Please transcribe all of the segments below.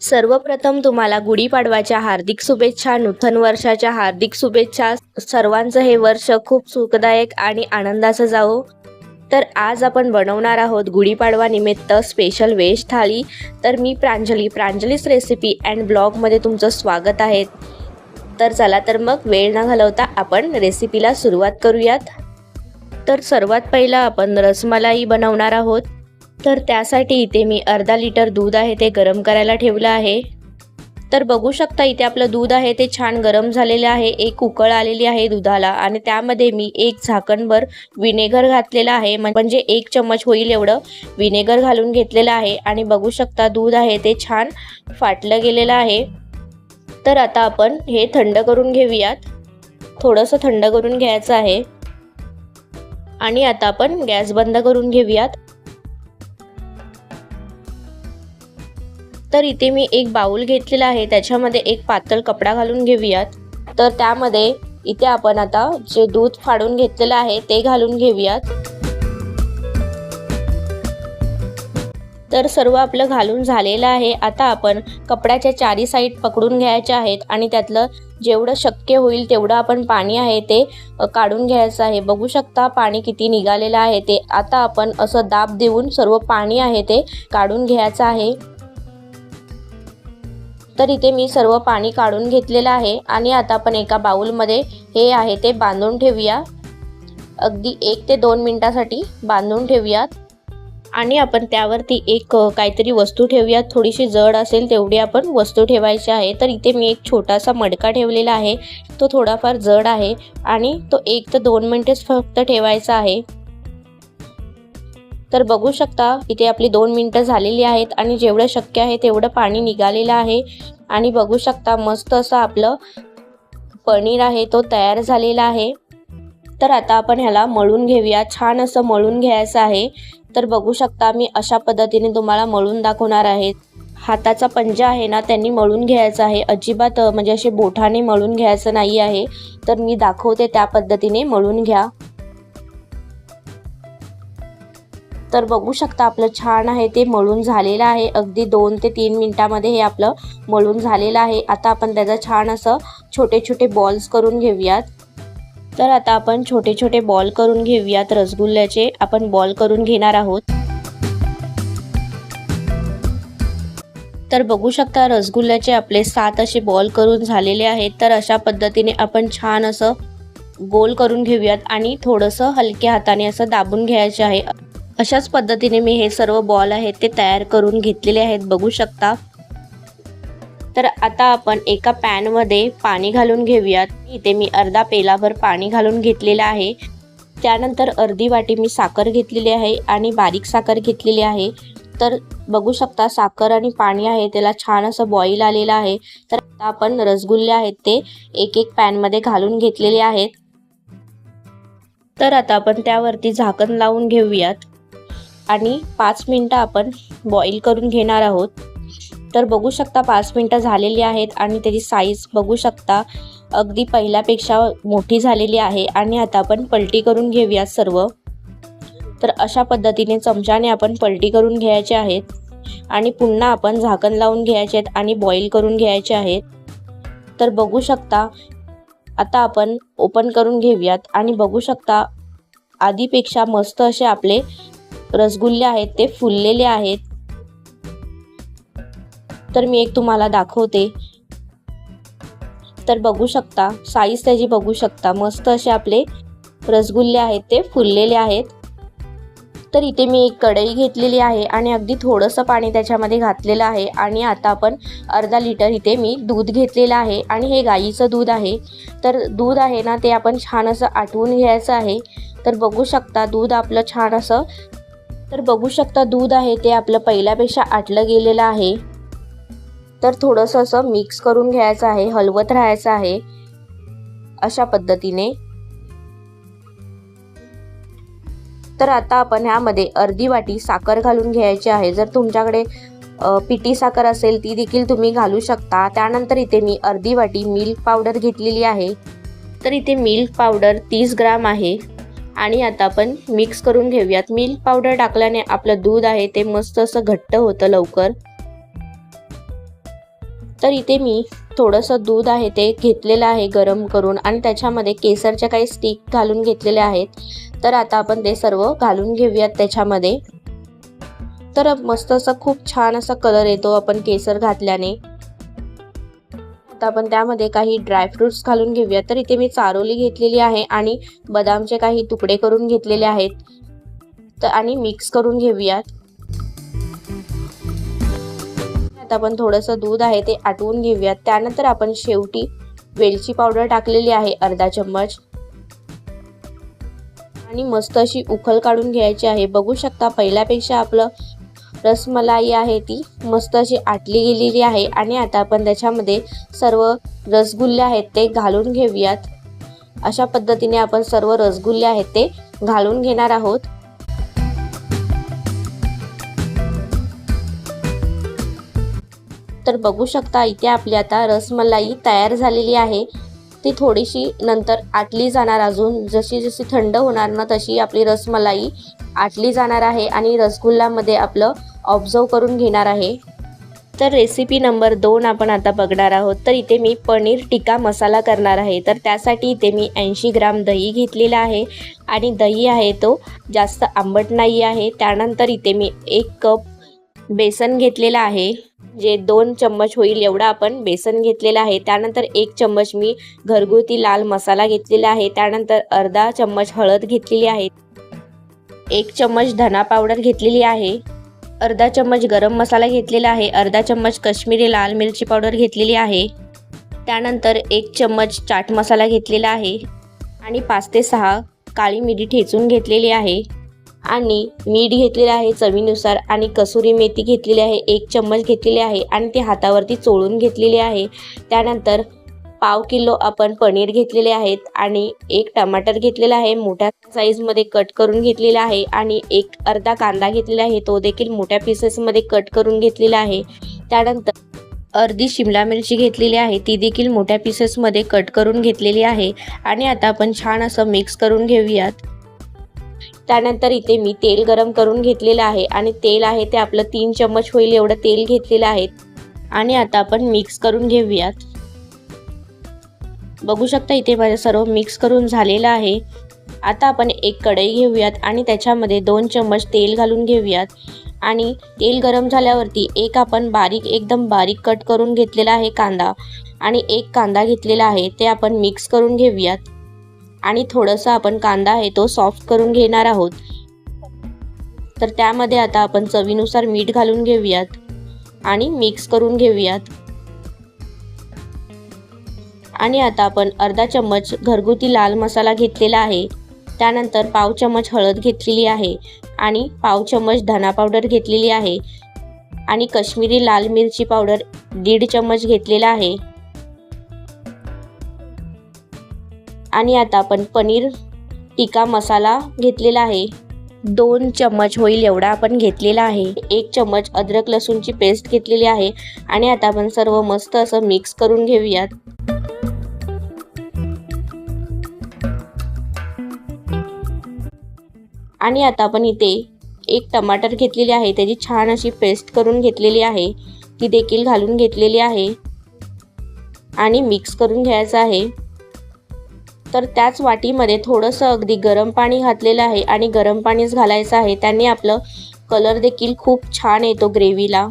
सर्वप्रथम तुम्हाला गुढीपाडवाच्या हार्दिक शुभेच्छा नूतन वर्षाच्या हार्दिक शुभेच्छा. सर्वांचं हे वर्ष खूप सुखदायक आणि आनंदाचं जावो. तर आज आपण बनवणार आहोत गुढीपाडवा निमित्त स्पेशल व्हेज थाळी. तर मी प्रांजली प्रांजलीस रेसिपी अँड ब्लॉगमध्ये तुमचं स्वागत आहे. तर चला तर मग वेळ न घालवता आपण रेसिपीला सुरुवात करूयात. तर सर्वात पहिला आपण रसमलाई बनवणार आहोत. तर त्यासाठी इथे मी अर्धा लिटर दूध आहे ते गरम करायला ठेवलं आहे. तर बघू शकता इथे आपलं दूध आहे ते छान गरम झालेलं आहे. एक उकळ आलेली आहे दुधाला आणि त्यामध्ये मी एक झाकणभर विनेगर घातलेलं आहे. म्हणजे एक चम्मच होईल एवढं विनेगर घालून घेतलेलं आहे आणि बघू शकता दूध आहे ते छान फाटलं गेलेलं आहे. तर आता आपण हे थंड करून घेऊयात. थोडंसं थंड करून घ्यायचं आहे. आणि आता आपण गॅस बंद करून घेऊयात. तर इथे मी एक बाउल घेतलेला आहे. त्याच्यामध्ये एक पातळ कपडा घालून घेऊयात. तर त्यामध्ये इथे आपण आता जे दूध फाडून घेतलेलं आहे ते घालून घेऊयात. तर सर्व आपलं घालून झालेलं आहे. आता आपण कपड्याच्या चारी साईड पकडून घ्यायच्या आहेत आणि त्यातलं जेवढं शक्य होईल तेवढं आपण पाणी आहे ते काढून घ्यायचं आहे. बघू शकता पाणी किती निघालेलं आहे ते. आता आपण असं दाब देऊन सर्व पाणी आहे ते काढून घ्यायचं आहे. तर इथे मी सर्व पाणी काढून घेतलेलं आहे आणि आता आपण एका बाऊलमध्ये हे आहे ते बांधून ठेवूया. अगदी एक ते दोन मिनटासाठी बांधून ठेवूयात. आणि आपण त्यावरती एक काहीतरी वस्तू ठेवूयात. थोडीशी जड असेल तेवढी आपण वस्तू ठेवायची आहे. तर इथे मी एक छोटासा मडका ठेवलेला आहे. तो थोडाफार जड आहे आणि तो एक ते दोन मिनटेच फक्त ठेवायचा आहे. तर बघू शकता इथे आपली दोन मिनटं झालेली आहेत आणि जेवढं शक्य आहे तेवढं पाणी निघालेलं आहे. आणि बघू शकता मस्त असं आपलं पनीर आहे तो तयार झालेला आहे. तर आता आपण ह्याला मळून घेऊया. छान असं मळून घ्यायचं आहे. तर बघू शकता मी अशा पद्धतीने तुम्हाला मळून दाखवणार आहे. हाताचा पंजा आहे ना त्यांनी मळून घ्यायचा आहे. अजिबात म्हणजे असे बोठाने मळून घ्यायचं नाही आहे. तर मी दाखवते त्या पद्धतीने मळून घ्या. तर बघू शकता आपलं छान आहे ते मळून झालेलं आहे. अगदी दोन ते तीन मिनटामध्ये हे आपलं मळून झालेलं आहे. आता आपण त्याचा छान असं छोटे छोटे बॉल्स करून घेऊयात. तर आता आपण छोटे छोटे बॉल करून घेऊयात रसगुल्ल्याचे. आपण बॉल करून घेणार आहोत. तर बघू शकता रसगुल्ल्याचे आपले सात असे बॉल करून झालेले आहेत. तर अशा पद्धतीने आपण छान असं गोल करून घेऊयात आणि थोडंसं हलक्या हाताने असं दाबून घ्यायचे आहे. अशाच पद्धतीने मी हे सर्व बॉल आहेत ते तयार करून घेतलेले आहेत. बघू शकता. तर आता आपण एका पॅनमध्ये पाणी घालून घेऊयात. इथे मी अर्धा पेलाभर पाणी घालून घेतलेलं आहे. त्यानंतर अर्धी वाटी मी साखर घेतलेली आहे आणि बारीक साखर घेतलेली आहे. तर बघू शकता साखर आणि पाणी आहे त्याला छान असं बॉईल आलेलं आहे. तर आता आपण रसगुल्ले आहेत ते एक एक पॅनमध्ये घालून घेतलेले आहेत. तर आता आपण त्यावरती झाकण लावून घेऊयात. आणि पाच मिनटं आपण बॉईल करून घेणार आहोत. तर बघू शकता पाच मिनटं झालेली आहेत आणि त्याची साईज बघू शकता अगदी पहिल्यापेक्षा मोठी झालेली आहे आणि आता आपण पलटी करून घेऊया सर्व. तर अशा पद्धतीने चमच्याने आपण पलटी करून घ्यायचे आहेत आणि पुन्हा आपण झाकण लावून घ्यायचे आहेत आणि बॉईल करून घ्यायचे आहेत. तर बघू शकता आता आपण ओपन करून घेऊयात आणि बघू शकता आधीपेक्षा मस्त असे आपले रसगुल्ले आहेत ते फुललेले आहेत. तर मी एक तुम्हाला दाखवते. तर बघू शकता साईज त्याची बघू शकता. मस्त असे आपले रसगुल्ले आहेत ते फुललेले आहेत. तर इथे मी एक कढई घेतलेली आहे आणि अगदी थोडंसं पाणी त्याच्यामध्ये घातलेलं आहे आणि आता आपण अर्धा लिटर इथे मी दूध घेतलेलं आहे आणि हे गाईचं दूध आहे. तर दूध आहे ना ते आपण छान असं आटवून घ्यायचं आहे. तर बघू शकता दूध आपलं छान असं तर बघू शकता दूध आहे ते आपलं पहिल्यापेक्षा आटलं गेलेलं आहे. तर थोडंसं असं मिक्स करून घ्यायचं आहे हलवत राहायचं आहे अशा पद्धतीने. तर आता आपण ह्यामध्ये अर्धी वाटी साखर घालून घ्यायची आहे. जर तुमच्याकडे पिटी साखर असेल ती देखील तुम्ही घालू शकता. त्यानंतर इथे मी अर्धी वाटी मिल्क पावडर घेतलेली आहे. तर इथे मिल्क पावडर तीस ग्राम आहे. आणि आता आपण मिक्स करून घेऊयात. मिल्क पावडर टाकल्याने आपलं दूध आहे ते मस्त असं घट्ट होतं लवकर. तर इथे मी थोडंसं दूध आहे ते घेतलेलं आहे गरम करून आणि त्याच्यामध्ये केसरच्या काही स्टिक घालून घेतलेले आहेत. तर आता आपण ते सर्व घालून घेऊयात त्याच्यामध्ये. तर मस्त असा खूप छान असा कलर येतो आपण केसर घातल्याने. आता आपण त्यामध्ये काही ड्रायफ्रुट्स घालून घेऊया. तर इथे मी चारोली घेतलेली आहे आणि बदामचे काही तुकडे करून घेतलेले आहेत. तर आणि मिक्स करून घेऊयात. आता आपण थोडंसं दूध आहे ते आटवून घेऊयात. त्यानंतर आपण शेवटी वेलची पावडर टाकलेली आहे अर्धा चम्मच. आणि मस्त अशी उखल काढून घ्यायची आहे. बघू शकता पहिल्यापेक्षा आपलं रसमलाई आहे ती. मस्त अशी आटली गेलेली आहे. आणि आता आपण त्याच्यामध्ये सर्व रसगुल्ले आहेत ते घालून घेऊयात. अशा पद्धतीने आपण सर्व रसगुल्ले आहेत ते घालून घेणार आहोत. तर बघू शकता इथे आपली आता रसमलाई तयार झालेली आहे. ती थोडीशी नंतर आटली जाणार अजून. जशी जशी थंड होणार ना तशी आपली रसमलाई आटली जाणार आहे आणि रसगुल्लामध्ये आपलं ऑब्झर्व करून घेणार आहे. तर रेसिपी नंबर दोन आपण आता बघणार आहोत. तर इथे मी पनीर टिक्का मसाला करणार आहे. तर त्यासाठी इथे मी ऐंशी ग्राम दही घेतलेला आहे आणि दही आहे तो जास्त आंबट नाही आहे. त्यानंतर इथे मी एक कप बेसन घेतलेलं आहे. जे दोन चम्मच होईल एवढा आपण बेसन घेतलेलं आहे. त्यानंतर एक चम्मच मी घरगुती लाल मसाला घेतलेला आहे. त्यानंतर अर्धा चम्मच हळद घेतलेली आहे. एक चम्मच धना पावडर घेतलेली आहे. अर्धा चम्मच गरम मसाला घेतलेला आहे. अर्धा चम्मच कश्मीरी लाल मिरची पावडर घेतलेली आहे. त्यानंतर एक चम्मच चाट मसाला घेतलेला आहे. आणि पाच ते सहा काळी मिरी ठेचून घेतलेली आहे. आणि मीठ घेतलेलं आहे चवीनुसार आणि कसुरी मेथी घेतलेली आहे एक चम्मच घेतलेली आहे आणि ते हातावरती चोळून घेतलेली आहे. त्यानंतर पाव किलो आपण पनीर घेतलेले आहेत आणि एक टमाटर घेतलेला आहे मोठ्या साईजमध्ये कट करून घेतलेला आहे आणि एक अर्धा कांदा घेतलेला आहे तो देखील मोठ्या पीसेसमध्ये कट करून घेतलेला आहे. त्यानंतर अर्धी शिमला मिरची घेतलेली आहे ती देखील मोठ्या पीसेसमध्ये कट करून घेतलेली आहे. आणि आता आपण छान असं मिक्स करून घेऊयात. त्यानंतर इथे मी तेल गरम करून घेतलेलं आहे आणि तेल आहे ते आपलं तीन चम्मच होईल एवढं तेल घेतलेलं आहे. आणि आता आपण मिक्स करून घेऊयात. बघू शकता इथे माझं सर्व मिक्स करून झालेलं आहे. आता आपण एक कढई घेऊयात आणि त्याच्यामध्ये दोन चम्मच तेल घालून घेऊयात. आणि तेल गरम झाल्यावरती एक आपण बारीक एकदम बारीक कट करून घेतलेला आहे कांदा. आणि एक कांदा घेतलेला आहे ते आपण मिक्स करून घेऊयात. आणि थोडंसं आपण कांदा आहे तो सॉफ्ट करून घेणार आहोत. तर त्यामध्ये आता आपण चवीनुसार मीठ घालून घेऊयात आणि मिक्स करून घेऊयात. आणि आता आपण अर्धा चम्मच घरगुती लाल मसाला घेतलेला आहे. त्यानंतर पाव चम्मच हळद घेतलेली आहे आणि पाव चम्मच धना पावडर घेतलेली आहे. आणि कश्मीरी लाल मिरची पावडर दीड चम्मच घेतलेला आहे. आणि आता आपण पनीर टिक्का मसाला घेतलेला आहे. दोन चम्मच होईल एवढा आपण घेतलेला आहे. एक चम्मच अद्रक लसूणची पेस्ट घेतलेली आहे आणि आता आपण सर्व मस्त असं मिक्स करून घेऊयात. आणि आता आपण इथे एक टमाटर घेतलेली आहे. त्याची छान अशी पेस्ट करून घेतलेली आहे. ती देखील घालून घेतलेली आहे. आणि मिक्स करून घ्यायचं आहे. तर त्याच वाटीमध्ये थोडंसं अगदी गरम पाणी घातलेलं आहे आणि गरम पाणीच घालायचं आहे. त्याने आपलं कलर देखील खूप छान येतो ग्रेव्हीला.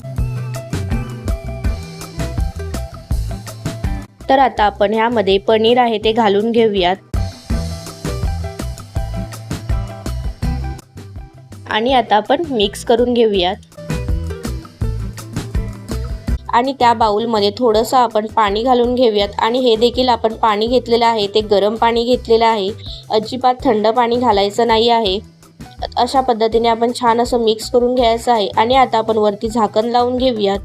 तर आता आपण ह्यामध्ये पनीर आहे ते घालून घेऊयात. आणि आता आपण मिक्स करून घेऊयात. आणि त्या बाउलमध्ये थोडंसं आपण पाणी घालून घेऊयात. आणि हे देखील आपण पाणी घेतलेलं आहे. ते गरम पाणी घेतलेलं आहे. अजिबात थंड पाणी घालायचं नाही आहे. अशा पद्धतीने आपण छान असं मिक्स करून घ्यायचं आहे. आणि आता आपण वरती झाकण लावून घेऊयात.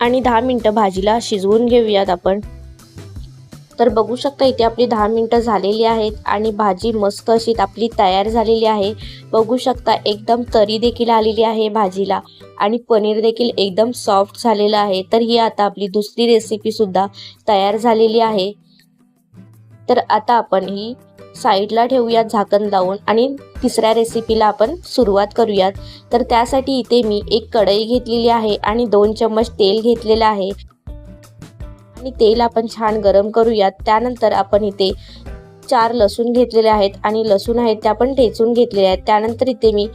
आणि दहा मिनटं भाजीला शिजवून घेऊयात आपण. तर बघू शकता इथे आपली दहा मिनटं झालेली आहेत आणि भाजी मस्त अशी आपली तयार झालेली आहे. बघू शकता एकदम तरी देखील आलेली आहे भाजीला आणि पनीर देखील एकदम सॉफ्ट झालेलं आहे. तर ही आता आपली दुसरी रेसिपीसुद्धा तयार झालेली आहे. तर आता आपण ही साईडला ठेवूयात झाकण लावून आणि तिसऱ्या रेसिपीला आपण सुरुवात करूयात. तर त्यासाठी इथे मी एक कढई घेतलेली आहे आणि दोन चम्मच तेल घेतलेलं आहे. आणि तेल आपण छान गरम करूयात. त्यानंतर आपण इथे चार लसूण घेतलेले आहेत आणि लसूण आहेत त्या पण ठेचून घेतलेल्या आहेत. त्यानंतर इथे मी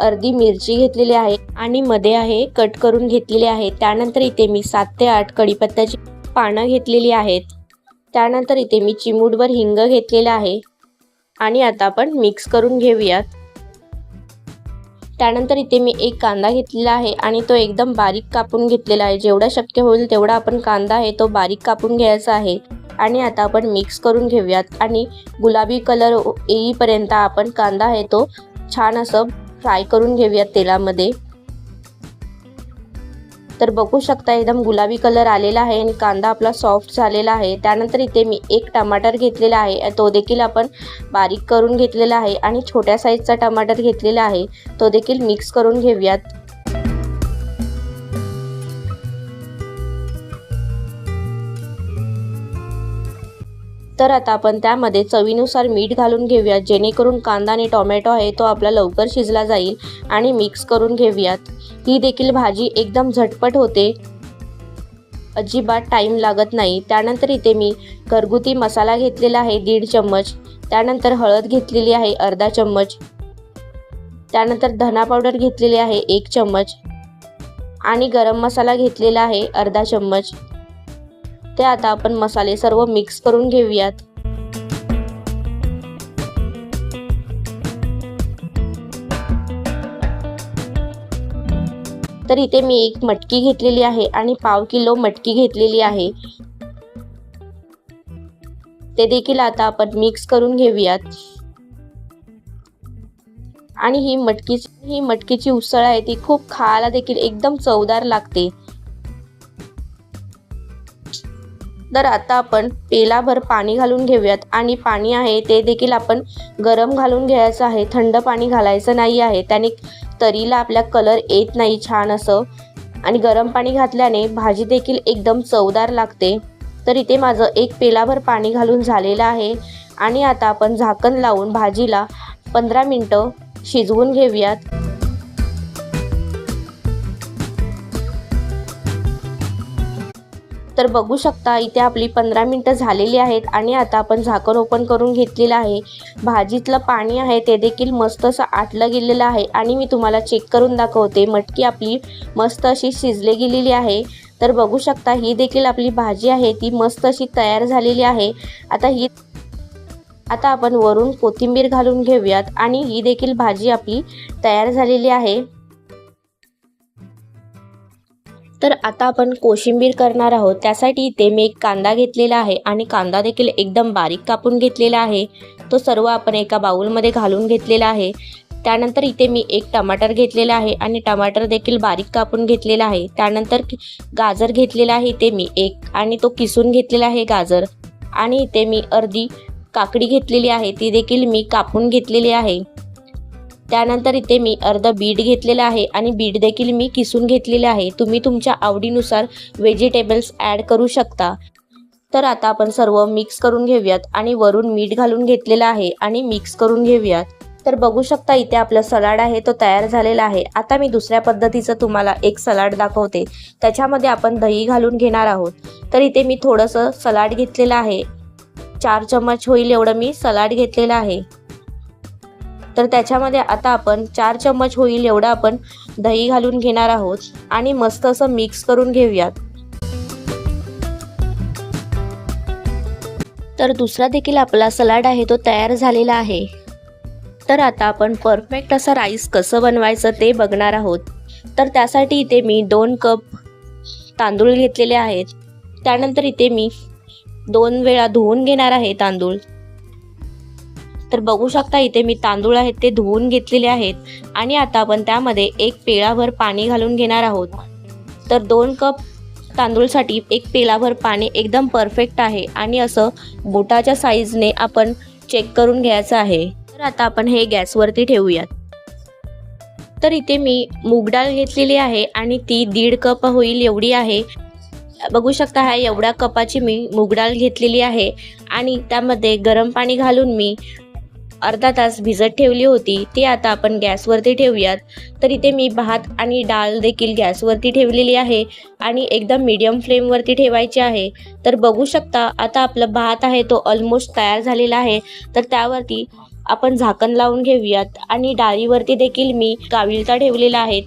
अर्धी मिरची घेतलेली आहे आणि मध्ये आहे कट करून घेतलेली आहे. त्यानंतर इथे मी सात ते आठ कढीपत्त्याची पानं घेतलेली आहेत. त्यानंतर इथे मी चिमूटभर हिंग घेतलेला आहे आणि आता आपण मिक्स करून घेऊयात. त्यानंतर इथे मी एक कांदा घेतलेला आहे आणि तो एकदम बारीक कापून घेतलेला आहे. जेवढा शक्य होईल तेवढा आपण कांदा आहे तो बारीक कापून घ्यायचा आहे. आणि आता आपण मिक्स करून घेऊयात. आणि गुलाबी कलर येईपर्यंत आपण कांदा आहे तो छान असं फ्राय करून घेऊयात तेलामध्ये. तर बघू शकता एकदम गुलाबी कलर आलेला आहे आणि कांदा आपला सॉफ्ट झालेला आहे. त्यानंतर इथे मी एक टमाटर घेतलेला आहे. तो देखील आपण बारीक करून घेतलेला आहे आणि छोट्या साईजचा टमाटर घेतलेला आहे. तो देखील मिक्स करून घेऊयात. तर आता आपण त्यामध्ये चवीनुसार मीठ घालून घेऊयात. जेणेकरून कांदा आणि टोमॅटो आहे तो आपला लवकर शिजला जाईल आणि मिक्स करून घेऊयात. ही देखील भाजी एकदम झटपट होते. अजिबात टाईम लागत नाही. त्यानंतर इथे मी घरगुती मसाला घेतलेला आहे दीड चम्मच. त्यानंतर हळद घेतलेली आहे अर्धा चम्मच. त्यानंतर धना पावडर घेतलेली आहे एक चम्मच. आणि गरम मसाला घेतलेला आहे अर्धा चम्मच. ते आता आपण मसाले सर्व मिक्स करून घेऊयात. तर इथे मी एक मटकी घेतलेली आहे आणि पाव किलो मटकी घेतलेली आहे. ते देखील आता आपण मिक्स करून घेऊयात. आणि ही मटकी ही मटकीची उसळ आहे ती खूप खायला देखील एकदम चवदार लागते. तर आता आपण पेलाभर पाणी घालून घेऊयात. आणि पाणी आहे ते देखील आपण गरम घालून घ्यायचं आहे. थंड पाणी घालायचं नाही आहे. त्याने तरीला आपल्या कलर येत नाही छान असं. आणि गरम पाणी घातल्याने भाजी देखील एकदम चवदार लागते. तर इथे माझं एक पेलाभर पाणी घालून झालेलं आहे. आणि आता आपण झाकण लावून भाजीला पंधरा मिनटं शिजवून घेऊयात. तर बघू शकता इथे आपली पंधरा मिनटं झालेली आहेत आणि आता आपण झाकण ओपन करून घेतलेलं आहे. भाजीतलं पाणी आहे ते देखील मस्त असं आटलं गेलेलं आहे आणि मी तुम्हाला चेक करून दाखवते. मटकी आपली मस्त अशी शिजले गेलेली आहे. तर बघू शकता ही देखील आपली भाजी आहे ती मस्त अशी तयार झालेली आहे. आता ही आता आपण वरून कोथिंबीर घालून घेऊयात आणि ही देखील भाजी आपली तयार झालेली आहे. तर आता आपण कोशिंबीर करणार आहोत. त्यासाठी इथे मी एक कांदा घेतलेला आहे आणि कांदा देखील एकदम बारीक कापून घेतलेला आहे. तो सर्व आपण एका बाऊलमध्ये घालून घेतलेला आहे. त्यानंतर इथे मी एक टमाटर घेतलेला आहे आणि टमाटर देखील बारीक कापून घेतलेला आहे. त्यानंतर गाजर घेतलेला आहे इथे मी एक आणि तो किसून घेतलेला आहे गाजर. आणि इथे मी अर्धी काकडी घेतलेली आहे. ती देखील मी कापून घेतलेली आहे. त्यानंतर इथे मी अर्ध बीट घेतलेलं आहे आणि बीट देखील मी किसून घेतलेले आहे. तुम्ही तुमच्या आवडीनुसार व्हेजिटेबल्स ॲड करू शकता. तर आता आपण सर्व मिक्स करून घेऊयात आणि वरून मीठ घालून घेतलेलं आहे आणि मिक्स करून घेऊयात. तर बघू शकता इथे आपलं सलाड आहे तो तयार झालेला आहे. आता मी दुसऱ्या पद्धतीचं तुम्हाला एक सलाड दाखवते. त्याच्यामध्ये आपण दही घालून घेणार आहोत. तर इथे मी थोडंसं सलाड घेतलेलं आहे. चार चम्मच होईल एवढं मी सलाड घेतलेलं आहे. तर त्याच्यामध्ये आता आपण चार चम्मच होईल एवढं आपण दही घालून घेणार आहोत आणि मस्त असं मिक्स करून घेऊयात. तर दुसरा देखील आपला सलाड आहे तो तयार झालेला आहे. तर आता आपण परफेक्ट असं राईस कसं बनवायचं ते बघणार आहोत. तर त्यासाठी इथे मी दोन कप तांदूळ घेतलेले आहेत. त्यानंतर इथे मी दोन वेळा धुवून घेणार आहे तांदूळ. तर बघू शकता इथे मी तांदूळ आहेत ते धुवून घेतलेले आहेत. आणि आता आपण त्यामध्ये एक पेळाभर पाणी घालून घेणार आहोत. तर दोन कप तांदूळसाठी एक पेलाभर पाणी एकदम परफेक्ट आहे. आणि असं बोटाच्या साईजने आपण चेक करून घ्यायचं आहे. तर आता आपण हे गॅसवरती ठेवूयात. तर इथे मी मूगडाळ घेतलेली आहे आणि ती दीड कप होईल एवढी आहे. बघू शकता ह्या एवढ्या कपाची मी मूग डाळ घेतलेली आहे. आणि त्यामध्ये गरम पाणी घालून मी अर्धा तास भिजत ठेवली होती ती आता आपण गॅसवरती ठेवूयात. तर इथे मी भात आणि डाळ देखील गॅसवरती ठेवलेली आहे आणि एकदम मीडियम फ्लेमवरती ठेवायची आहे. तर बघू शकता आता आपला भात आहे तो ऑलमोस्ट तयार झालेला आहे. तर त्यावरती आपण झाकण लावून घेऊयात आणि डाळीवरती देखील मी काविलता ठेवलेला आहे.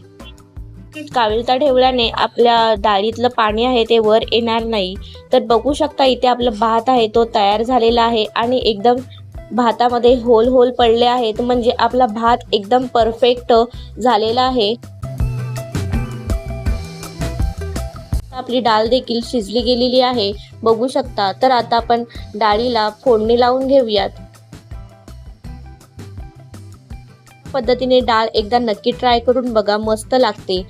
काविलता ठेवल्याने आपल्या डाळीतलं पाणी आहे ते वर येणार नाही. तर बघू शकता इथे आपला भात आहे तो तयार झालेला आहे आणि एकदम भातामध्ये होल होल पडले आहेत म्हणजे आपला भात एकदम परफेक्ट झालेला आहे. आपली डाळ देखील शिजली गेलेली आहे बघू शकता. तर आता आपण डाळीला फोडणी लावून घेऊयात. पद्धतीने डाळ एकदा नक्की ट्राय करून बघा मस्त लागते.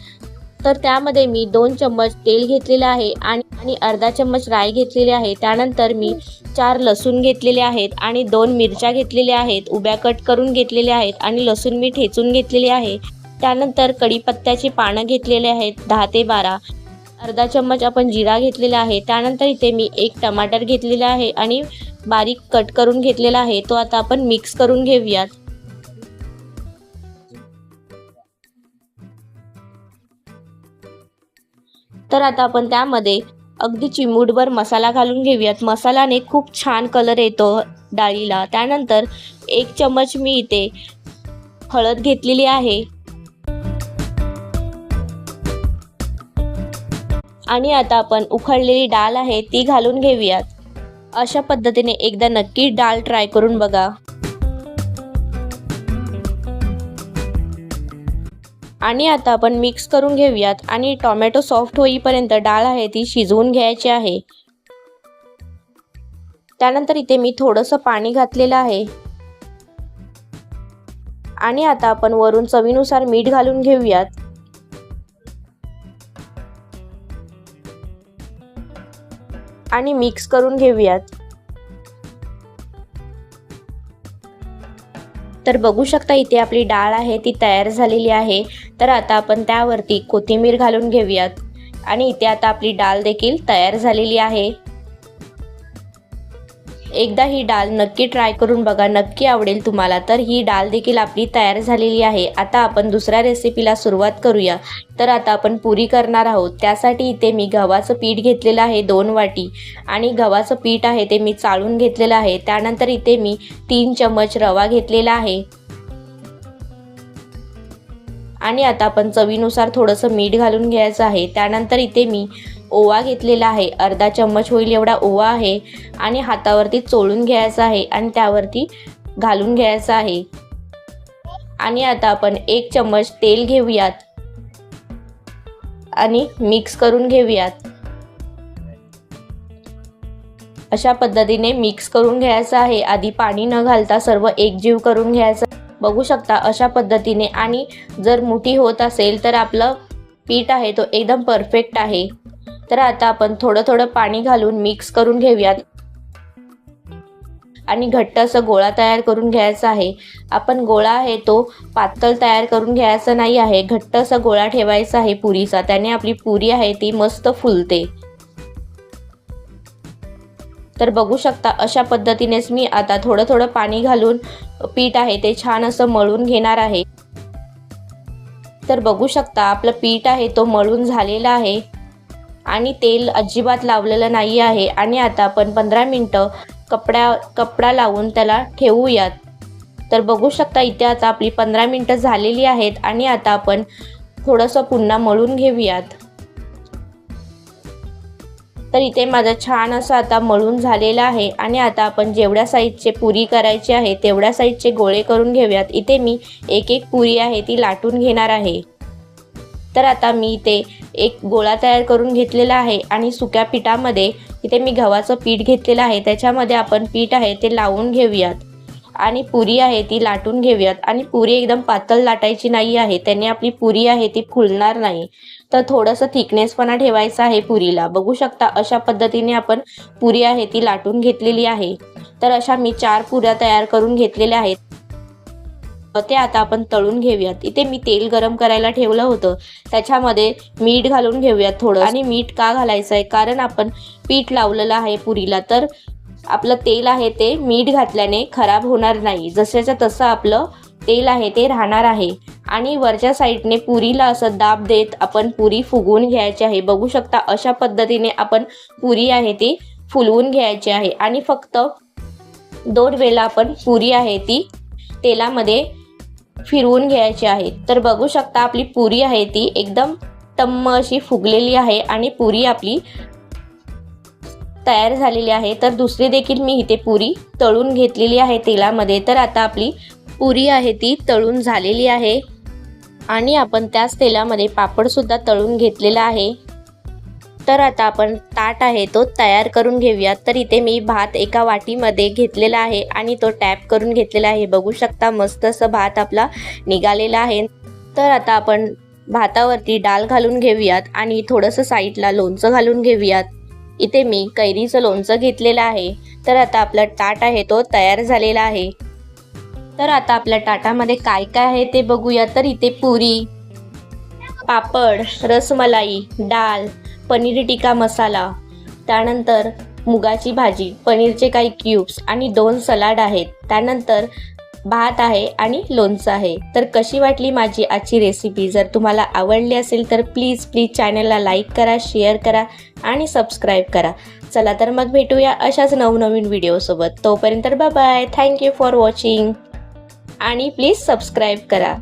तर त्यामध्ये मी दोन चम्मच तेल घेतलेले आहे आणि आणि अर्धा चम्मच राय घेतलेली आहे. त्यानंतर मी चार लसूण घेतलेले आहेत आणि दोन मिरच्या घेतलेल्या आहेत उभ्या कट करून घेतलेल्या आहेत आणि लसूण मी ठेचून घेतलेले आहे. त्यानंतर कढीपत्त्याची पानं घेतलेले आहेत दहा ते बारा. अर्धा चम्मच आपण जिरा घेतलेला आहे. त्यानंतर इथे मी एक टमाटर घेतलेला आहे आणि बारीक कट करून घेतलेला आहे. तो आता आपण मिक्स करून घेऊयात. तर आता आपण त्यामध्ये अगदी चिमूटभर मसाला घालून घेऊयात. मसाल्याने खूप छान कलर येतो डाळीला. त्यानंतर एक चम्मच मी इथे हळद घेतलेली आहे. आणि आता आपण उखळलेली डाळ आहे ती घालून घेऊयात. अशा पद्धतीने एकदा नक्की डाळ ट्राय करून बघा. आणि आता आपण मिक्स करून घेऊयात. आणि टोमॅटो सॉफ्ट होईपर्यंत डाळ आहे ती शिजवून घ्यायची आहे. त्यानंतर इथे मी थोडंसं पाणी घातलेलं आहे. आणि आता आपण वरून चवीनुसार मीठ घालून घेऊयात. आणि मिक्स करून घेऊयात. तर बघू शकता इथे आपली डाळ आहे ती तयार झालेली आहे. तर आता आपण त्यावरती कोथिंबीर घालून घेऊयात. आणि इथे आता आपली डाळ देखील तयार झालेली आहे. एकदा ही डाळ नक्की ट्राय करून बघा नक्की आवडेल तुम्हाला. तर ही डाळ देखील आपली तयार झालेली आहे. आता आपण दुसऱ्या रेसिपीला सुरुवात करूया. तर आता आपण पुरी करणार आहोत. त्यासाठी इथे मी गव्हाचं पीठ घेतलेलं आहे दोन वाटी. आणि गव्हाचं पीठ आहे ते मी चाळून घेतलेलं आहे. त्यानंतर इथे मी तीन चम्मच रवा घेतलेला आहे. आणि आता आपण चवीनुसार थोडंसं मीठ घालून घ्यायचं आहे. त्यानंतर इथे मी ओवा घेतलेला आहे. अर्धा चम्मच होईल एवढा ओवा आहे. आणि हातावरती चोळून घ्यायचा आहे आणि त्यावरती घालून घ्यायचं आहे. आणि आता आपण एक चम्मच तेल घेऊयात. आणि मिक्स करून घेऊयात. अशा पद्धतीने मिक्स करून घ्यायचं आहे. आधी पाणी न घालता सर्व एकजीव करून घ्यायचं. बघू शकता अशा पद्धतीने. आणि जर मुठी होत असेल तर आपलं पीठ आहे तो एकदम परफेक्ट आहे. तर आता आपण थोडं थोडं पाणी घालून मिक्स करून घेऊयात. आणि घट्ट असं गोळा तयार करून घ्यायचा आहे. आपण गोळा आहे तो पातळ तयार करून घ्यायचा नाही आहे. घट्ट असा गोळा ठेवायचा आहे पुरीचा. त्याने आपली पुरी आहे ती मस्त फुलते. तर बघू शकता अशा पद्धतीनेच मी आता थोडं थोडं पाणी घालून पीठ आहे ते छान असं मळून घेणार आहे. तर बघू शकता आपलं पीठ आहे तो मळून झालेला आहे. आणि तेल अजिबात लावलेलं नाही आहे. आणि आता आपण पंधरा मिनटं कपड्या कपडा लावून त्याला ठेवूयात. तर बघू शकता इथे आता आपली पंधरा मिनटं झालेली आहेत. आणि आता आपण थोडंसं पुन्हा मळून घेऊयात. तर इथे माझं छान असं आता मळून झालेलं आहे. आणि आता आपण जेवढ्या साईजचे पुरी करायची आहे तेवढ्या साईजचे गोळे करून घेऊयात. इथे मी एक एक पुरी आहे ती लाटून घेणार आहे. तर आता मी इथे एक गोळा तयार करून घेतलेला आहे आणि सुक्या पिठामध्ये इथे मी गव्हाचं पीठ घेतलेलं आहे. त्याच्यामध्ये आपण पीठ आहे ते लावून घेऊयात. आणि पुरी आहे ती लाटून घेऊयात. आणि पुरी एकदम पातळ लाटायची नाही आहे. त्याने आपली पुरी आहे ती फुलणार नाही. तर थोडंसं थिकनेसपणा ठेवायचा आहे पुरीला. बघू शकता अशा पद्धतीने आपण पुरी आहे ती लाटून घेतलेली आहे. तर अशा मी चार पुऱ्या तयार करून घेतलेल्या आहेत. ते आता आपण तळून घेऊयात. इथे मी तेल गरम करायला ठेवलं होतं. त्याच्यामध्ये मीठ घालून घेऊयात थोडं. आणि मीठ का घालायचं आहे कारण आपण पीठ लावलेलं आहे पुरीला. तर आपलं तेल आहे ते मीठ घातल्याने खराब होणार नाही. जसंच्या तसं आपलं तेल आहे ते राहणार आहे. आणि वरच्या साईडने पुरीला असं दाब देत आपण पुरी फुगवून घ्यायची आहे. बघू शकता अशा पद्धतीने आपण पुरी आहे ती फुलवून घ्यायची आहे. आणि फक्त दोन वेळा आपण पुरी आहे ती तेलामध्ये फिरवून घ्यायची आहे. तर बघू शकता आपली पुरी आहे ती एकदम तम्म अशी फुगलेली आहे आणि पुरी आपली तयार झालेली आहे. तर दुसरी देखील मी इथे पुरी तळून घेतलेली आहे तेलामध्ये. तर आता आपली पुरी आहे ती तळून झालेली आहे. आणि आपण त्याच तेलामध्ये पापडसुद्धा तळून घेतलेला आहे. तर आता आपण ताट आहे तो तयार करून घेऊयात. तर इथे मी भात एका वाटीमध्ये घेतलेला आहे आणि तो टॅप करून घेतलेला आहे. बघू शकता मस्त असं भात आपला निघालेला आहे. तर आता आपण भातावरती डाळ घालून घेऊयात आणि थोडंसं साईडला लोणचं घालून घेऊयात. इथे मी कैरीचं लोणचं घेतलेलं आहे. तर आता आपला ताट आहे तो तयार झालेला आहे. तर आता आपल्या ताटामध्ये काय काय आहे ते बघूया. तर इथे पुरी पापड रसमलाई डाळ पनीर टिक्का मसाला. त्यानंतर मुगाची भाजी पनीरचे काही क्यूब्स आणि दोन सलाड आहेत. त्यानंतर भात आहे आणि लोणचं आहे. तर कशी वाटली माझी आजची रेसिपी जर तुम्हाला आवडली असेल तर प्लीज प्लीज चॅनलला लाईक करा शेअर करा आणि सबस्क्राईब करा. चला तर मग भेटूया अशाच नवनवीन व्हिडिओसोबत तोपर्यंत bye thank you for watching आणि प्लीज सबस्क्राईब करा.